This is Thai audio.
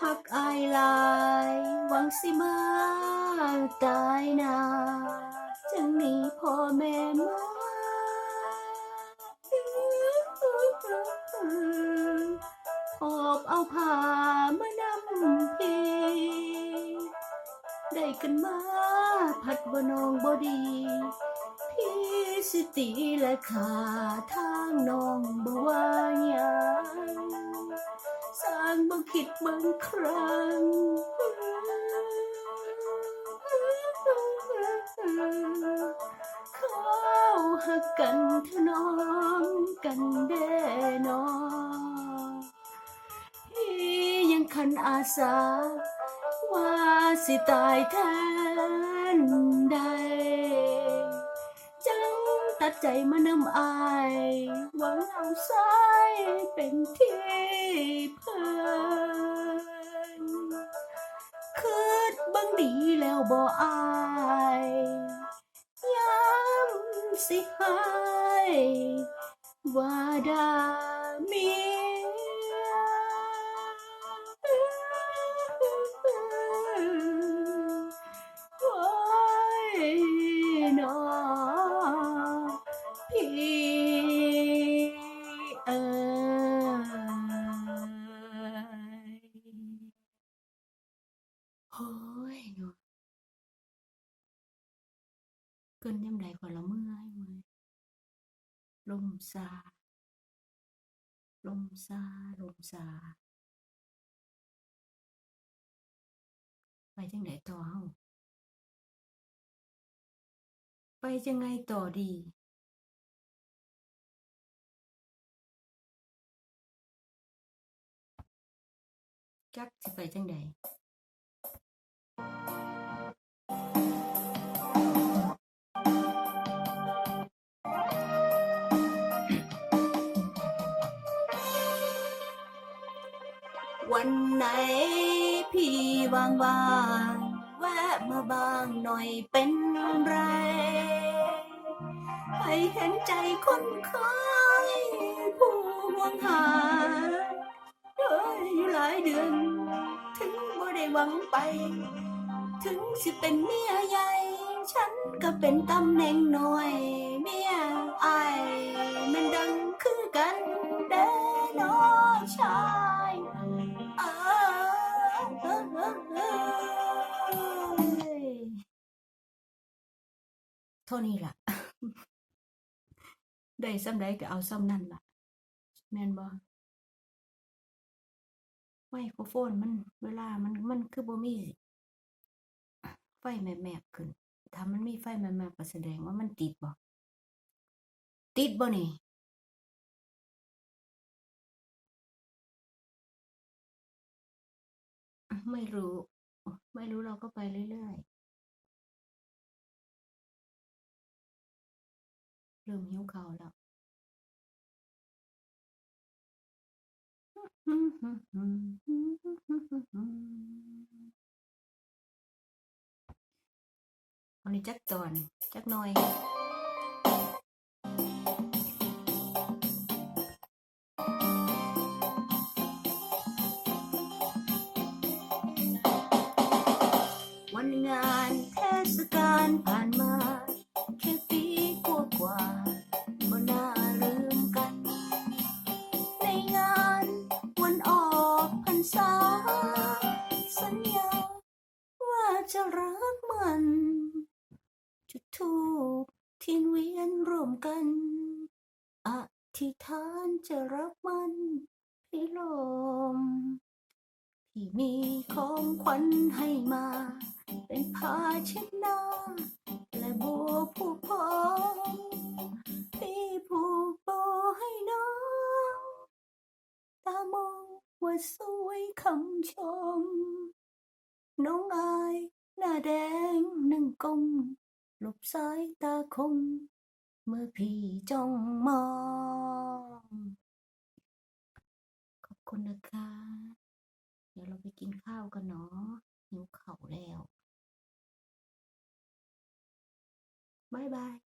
หักอายลายหวังสิมาตายนาจึงหนีพ่อแม่มาหอบเอาผ้ามานำพีได้กันมาพัดบนองบดีพี่สิตีและขาทางน้องบ่ว่าหยัง สร้างบ่คิดบางครั้งเข้าหักกันเถอะน้องกันแด่นอพี่ยังคันอาสา ว่าสิตายแทนใดจังตัด ใจมานำอายหวังเอาสายเป็นที่เพิ่นคืดบังดีแล้วบ่อายย้ำสิหายว่าดามี เกินยำใดกว่าละเมื่อยเมื่อลมซา ลมซา ลมซา ไปจังไหนต่อเฮาไปจังไงต่อดีจักสิไปจังใด ไหน พี่ว่างแวะมาบางหน่อยเป็นไรให้เห็นใจคนเคยผู้ห่วงหาเอ้ยอยู่หลายเดือน ถึงบ่ได้หวังไป ถึงสิเป็นเมียใหญ่ ฉันก็เป็นตำแหน่งหน้อยเมี เท่านี้ล่ะ ได้ซ้ำใดก็เอาซ้ำนั่นล่ะ แม่นบ่ไมโครโฟนมันเวลามันมันคือบ่มีไฟแมบๆขึ้น ถ้ามันมีไฟแมบๆก็แสดงว่ามันติดบ่ติดบ่นี่ไม่รู้ ไม่รู้เราก็ไปเรื่อยๆ เริ่มหิวข้าวแล้วเอานี่จักตอนจักหน่อยวันงานเทศกาลผ่านมาแค่ปี กว่ากว่าๆบ่น่าลืมกัน ในงานวันออกพรรษา สัญญาว่าจะรักมัน จุดทูปเทียนเวียนร่วมกันอธิษฐานจะรักมันให้ลมที่มีของขวัญให้มา เป็นผ้าเช็ดหน้า และบัวผูกผ สวยคำชม น้องอายหน้าแดงนั่งก้มหลบสายตาคม เมื่อพี่จ้องมอง ขอบคุณนะคะ เดี๋ยวเราไปกินข้าวกันเนาะหิวเข่าแล้วบายบาย